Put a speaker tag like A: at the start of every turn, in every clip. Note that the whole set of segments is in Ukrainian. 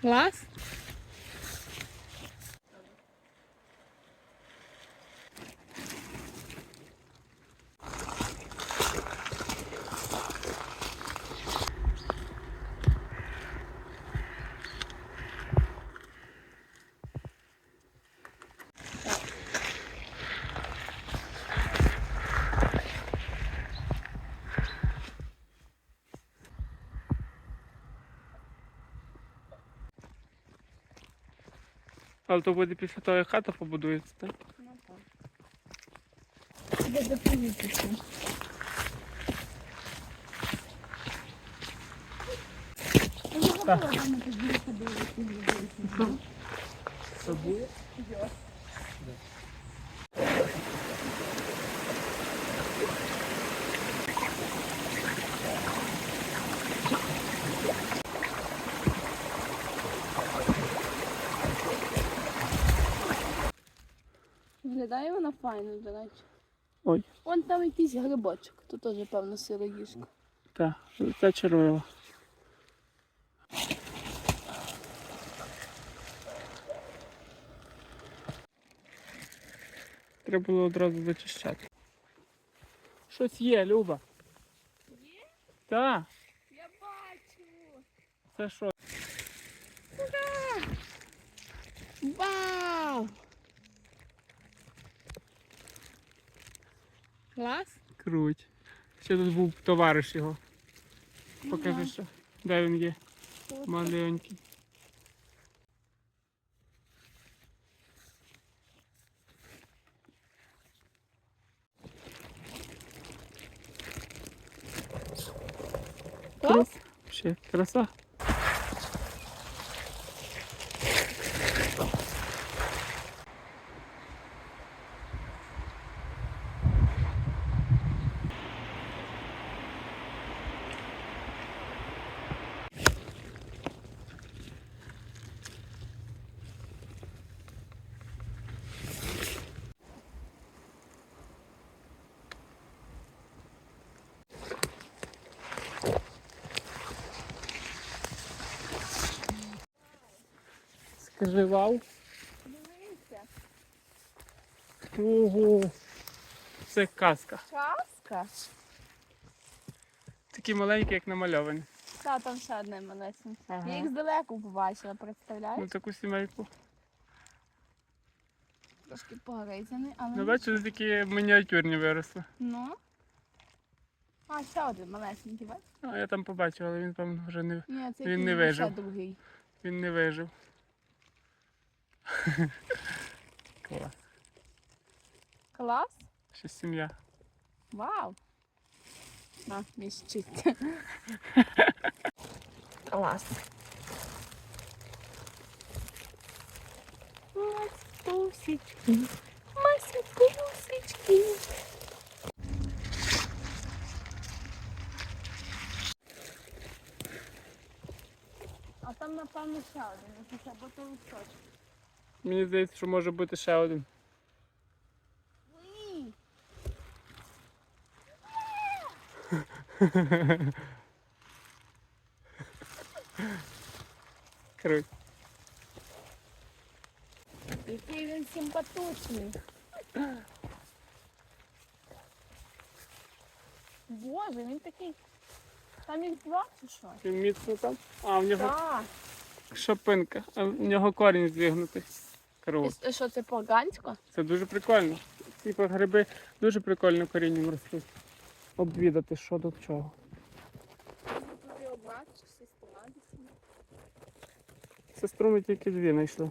A: Клас?
B: Але то буде після того, як хата побудується, так?
A: Тебе допомітися.
B: Собою?
A: Виглядає Вона файно, до речі.
B: Ой,
A: Вон там якийсь грибочок, то теж, певно, сироїжка.
B: так, це червива. Треба було одразу зачищати. Щось є, Люба.
A: Є?
B: Так,
A: Я бачу!
B: це що?
A: Вау! Клас?
B: Круть. Ще тут був товариш його. Покажи, що. Де він є? Маленький.
A: Клас?
B: Ще краса. Скажи Ого. Це казка.
A: Казка?
B: Такі маленькі, як намальовані.
A: Та, там ще одне малесеньке.
B: Ага.
A: Я їх здалеку побачила,
B: Ну таку сімейку.
A: Трошки погризаний, але.
B: Ну бачиш, такі мініатюрні виросли.
A: Ну. А, ще один малесенький, бачиш?
B: А я там побачив, але він, певно, вже не,
A: Ні, це
B: Він не
A: якийсь ще
B: вижив.
A: другий.
B: він не вижив. Клас.
A: Клас?
B: Ще сім'я.
A: Вау! На, міщить. Клас. Масикусечки, масикусечки. А там, напевно, ще один, якийсь або то листочок.
B: Мені здається, що може бути ще один. Круть.
A: Який він симпатичний. Боже, він такий. Там їх два чи що?
B: Він міцно там. А, в нього
A: Так.
B: шапинка, а в нього корінь зігнутий. Круть.
A: І що це погансько?
B: Це дуже прикольно. Типа гриби дуже прикольно корінням ростуть. Обвідати, що до чого. Сестру ми тільки дві знайшли.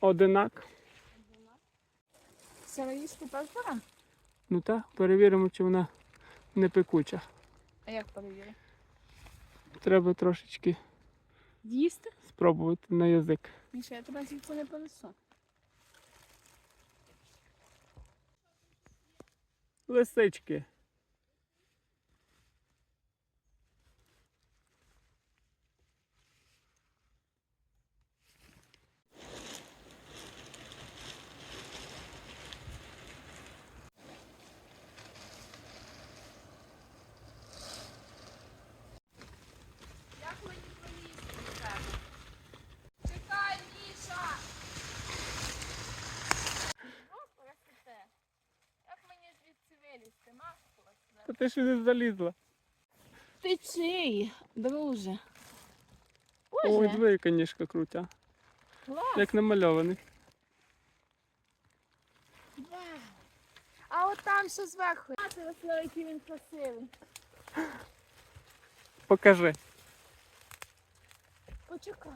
B: Одинак.
A: Сироїшку теж бере?
B: Ну так, перевіримо, чи вона не пекуча.
A: А як перевірити?
B: Треба трошечки
A: Їсти?
B: спробувати на язик.
A: Міша, я тебе звідси не понесу.
B: Лисички. Ти не залізла.
A: Ти чий, друже?
B: Ой,
A: Боже,
B: двоє конішка крутя.
A: клас.
B: Як намальований.
A: А от там що зверху. А, це Васило, який він красивий.
B: Покажи.
A: Почекай.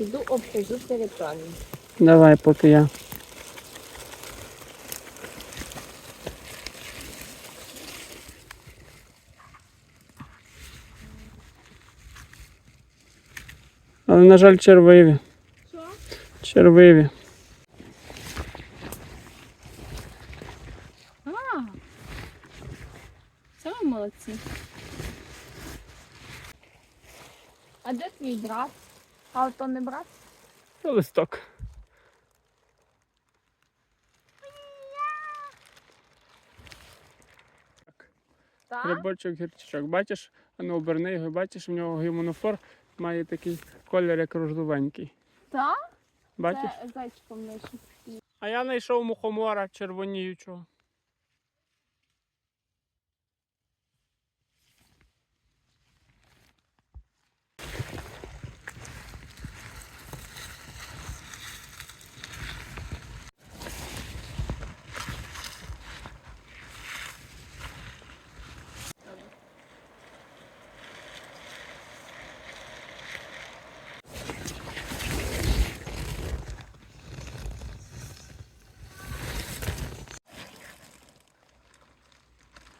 A: Іду обхожу територію.
B: Давай, поки я. Але, на жаль, червиві.
A: Що?
B: Червиві.
A: А, це ви молодці. А де твій брат? А то не брат?
B: Це листок. Так. Грибочок гірчичок. Бачиш, а ну оберни його, бачиш, в нього гімонофор має такий колір, як рождовенький.
A: Так?
B: Бачиш?
A: Це зайчиком.
B: А я знайшов мухомора червоніючого.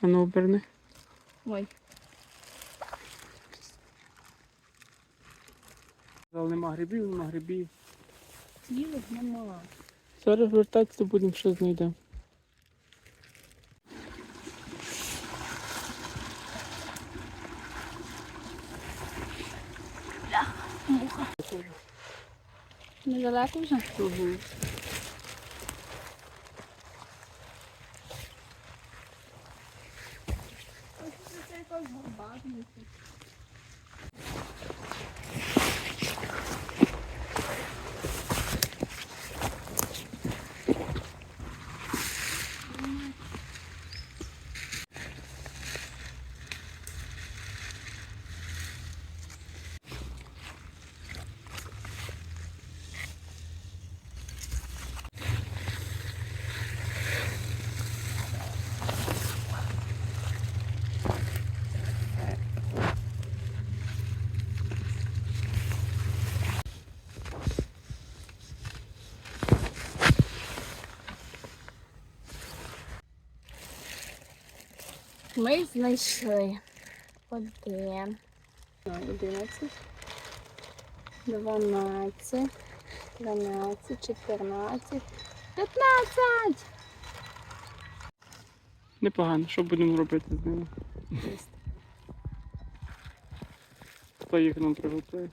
B: А ну оберни.
A: Ой.
B: Але нема грибів, нема грибів.
A: Цілих нема.
B: Зараз вертатися будемо, що знайдемо.
A: Недалеко вже?
B: Угу.
A: roubados, meu. Ми знайшли один, одинадцять, дванадцять, тринадцять, чотирнадцять, п'ятнадцять.
B: Непогано, що будемо робити з ними? Хто їх нам приготує?